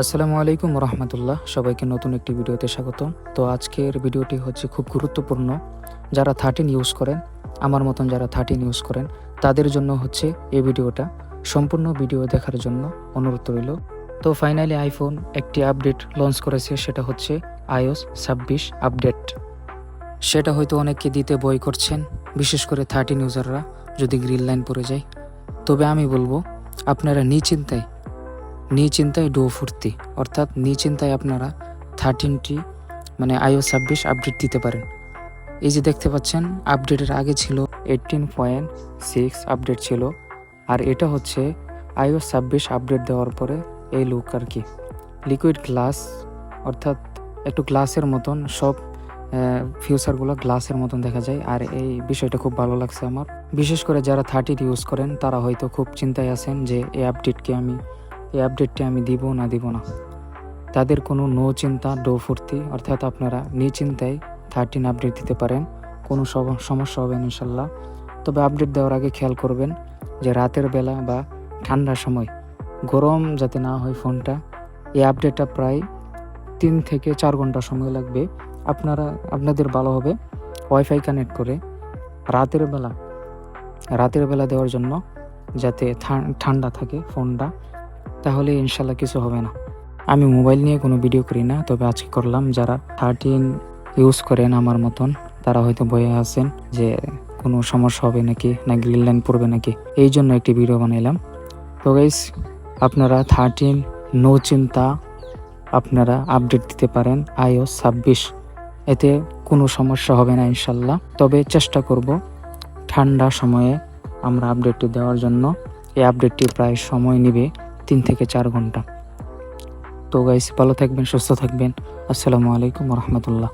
আসসালামু আলাইকুম রহমতুল্লাহ সবাইকে নতুন একটি ভিডিওতে স্বাগত তো আজকের ভিডিওটি হচ্ছে খুব গুরুত্বপূর্ণ। যারা থার্টিন ইউজ করেন, আমার মতন যারা থার্টিন ইউজ করেন, তাদের জন্য হচ্ছে এই ভিডিওটা। সম্পূর্ণ ভিডিও দেখার জন্য অনুরোধ রইল। তো ফাইনালি আইফোন একটি আপডেট লঞ্চ করেছে, সেটা হচ্ছে আইওস ছাব্বিশ আপডেট সেটা হয়তো অনেককে দিতে বই করছেন, বিশেষ করে থার্টিন ইউজাররা যদি গ্রিন লাইন পড়ে যায়। তবে আমি বলব, আপনারা নিশ্চিন্তায় নিশ্চিন্তায় ডো ফুর্তি অর্থাৎ নিচিন্তায় আপনারা থার্টিনটি মানে আইও ছাব্বিশ আপডেট দিতে পারেন। এই যে দেখতে পাচ্ছেন আপডেটের আগে ছিল এইটিন পয়েন্ট সিক্স আপডেট ছিল, আর এটা হচ্ছে আইও ছাব্বিশ আপডেট দেওয়ার পরে এই লুক আর কি। লিকুইড গ্লাস অর্থাৎ একটু গ্লাসের মতন, সব ফিউচারগুলো গ্লাসের মতন দেখা যায়। আর এই বিষয়টা খুব ভালো লাগছে আমার। বিশেষ করে যারা থার্টির ইউজ করেন, তারা হয়তো খুব চিন্তায় আছেন যে এই আপডেটকে আমি এই আপডেটটি আমি দিব না দিব না। তাদের কোনো নো চিন্তা ডো ফুর্তি, অর্থাৎ আপনারা নিচিন্তায় থার্টিন আপডেট দিতে পারেন। কোনো সমস্যা হবে ইনশাল্লাহ। তবে আপডেট দেওয়ার আগে খেয়াল করবেন যে রাতের বেলা বা ঠান্ডার সময় গরম যাতে না হয় ফোনটা, এই আপডেটটা প্রায় তিন থেকে চার ঘণ্টা সময় লাগবে। আপনারা, আপনাদের ভালো হবে ওয়াইফাই কানেক্ট করে রাতের বেলা রাতের বেলা দেওয়ার জন্য যাতে ঠান্ডা থাকে ফোনটা তাহলে ইনশাল্লাহ কিছু হবে না। আমি মোবাইল নিয়ে কোনো ভিডিও করি না, তবে আজকে করলাম যারা থার্টিন ইউজ করেন আমার মতন, তারা হয়তো বয়ে আছেন যে কোনো সমস্যা হবে নাকি, না গ্রিল লাইন পড়বে নাকি, এই জন্য একটি ভিডিও বানাইলাম। তো গাইস আপনারা থার্টিন নো চিন্তা আপনারা আপডেট দিতে পারেন আইও ছাব্বিশ, এতে কোনো সমস্যা হবে না ইনশাল্লাহ। তবে চেষ্টা করব ঠান্ডা সময়ে আমরা আপডেটটি দেওয়ার জন্য। এই আপডেটটি প্রায় সময় নেবে। তিন থেকে চার ঘণ্টা। তো গাইস ভালো থাকবেন সুস্থ থাকবেন। আসসালামু আলাইকুম রহমতুল্লাহ।